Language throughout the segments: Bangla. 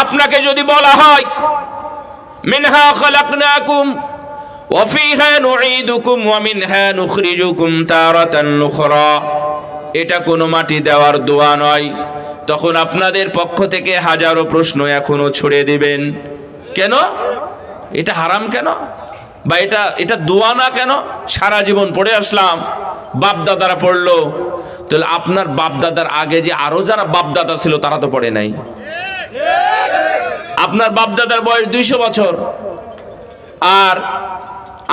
আপনাকে যদি বলা হয় এটা কোনো মাটি দেওয়ার দোয়া নয়। তখন আপনাদের পক্ষ থেকে হাজারো প্রশ্ন এখনও ছড়িয়ে দিবেন। কেন? এটা হারাম কেন? বা এটা এটা দোয়া না কেন? সারা জীবন পড়ে আসলাম, বাপদাদারা পড়ল। তাহলে আপনার বাপদাদার আগে যে আরও যারা বাপদাদা ছিল, তারা তো পড়ে নাই। আপনার বাপদাদার বয়স দুইশো বছর। আর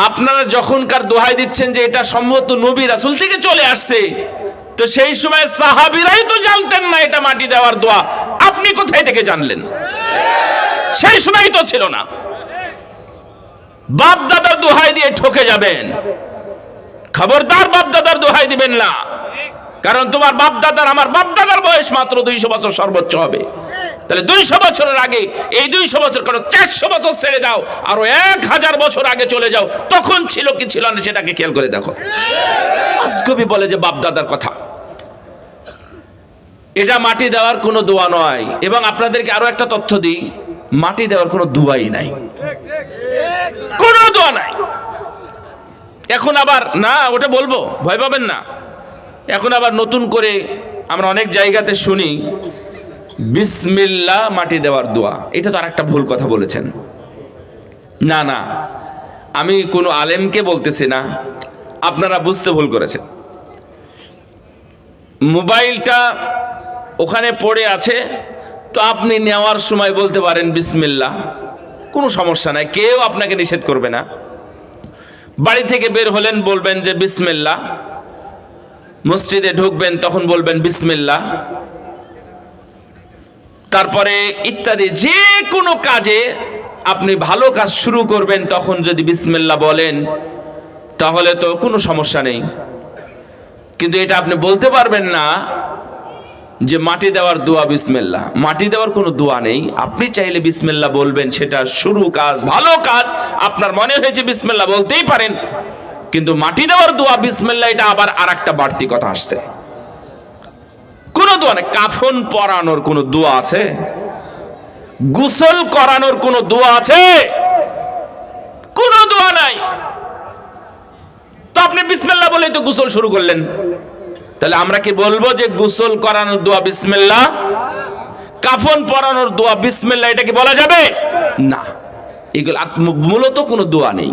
আপনারা যখনকার দোহাই দিচ্ছেন যে এটা সম্ভবত নবী রাসুল থেকে চলে আসছে, তো সেই সময় সাহাবিরাই তো জানতেন না এটা মাটি দেওয়ার দোয়া। আপনি কোথায় থেকে জানলেন? সেই সময় তো ছিল না। বাপ দাদার দোহাই দিয়ে ঠকে যাবেন। খবরদার বাপ দাদার দোহাই দিবেন না। কারণ তোমার বাপ দাদার আমার বাপ দাদার বয়স মাত্র দুইশো বছর সর্বোচ্চ হবে। তাহলে দুইশো বছরের আগে, এই দুইশো বছর কেন চারশো বছর ছেড়ে দাও, আরও এক হাজার বছর আগে চলে যাও। তখন ছিল কি ছিল না সেটাকে খেয়াল করে দেখো। আজকবি বলে যে বাপদাদার কথা। এটা মাটি দেওয়ার কোনো দোয়া নয়, এবং আপনাদেরকে আরও একটা তথ্য দিই, মাটি দেওয়ার কোনো দোয়াই নাই। কোনো দোয়া নাই। এখন আবার, না, ওটা বলব, ভয় পাবেন না। এখন আবার নতুন করে আমরা অনেক জায়গাতে শুনি বিসমিল্লা মাটি দেওয়ার দোয়া। এটা তো আরেকটা ভুল কথা বলেছেন। না না, আমি কোনো আলেমকে বলতেছি না। আপনারা বুঝতে ভুল করেছেন। মোবাইলটা ওখানে পড়ে আছে, তো আপনি নেওয়ার সময় বলতে পারেন বিসমিল্লা কোনো সমস্যা নাই, কেউ আপনাকে নিষেধ করবে না। বাড়ি থেকে বের হলেন, বলবেন যে বিসমিল্লা মসজিদে ঢুকবেন, তখন বলবেন বিসমিল্লা তারপরে ইত্যাদি, যে কোনো কাজে আপনি ভালো কাজ শুরু করবেন তখন যদি বিসমিল্লা বলেন, তাহলে তো কোনো সমস্যা নেই। কিন্তু এটা আপনি বলতে পারবেন না যে মাটি দেওয়ার দোয়া বিসমিল্লা মাটি দেওয়ার কোনো দোয়া নেই। আপনি চাইলে বিসমিল্লা বলবেন, সেটা শুরু কাজ, ভালো কাজ, আপনার মনে হয়েছে বিসমিল্লা বলতেই পারেন। কিন্তু মাটি দেওয়ার দোয়া বিসমিল্লা এটা আবার আর একটা বাড়তি কথা আসছে। দোয়া নেই কাফন পরানোর কোনো দোয়া আছে? গোসল করানোর কোনো দোয়া আছে? কোন দোয়া নাই। তো আপনি বিসমিল্লা বলেই তো গোসল শুরু করলেন। তাহলে আমরা কি বলব যে গোসল করানোর দোয়া বিসমিল্লা কাফন পরানোর দোয়া বিসমিল্লা এটা কি বলা যাবে? না। এগুলো মূলত কোনো দোয়া নেই।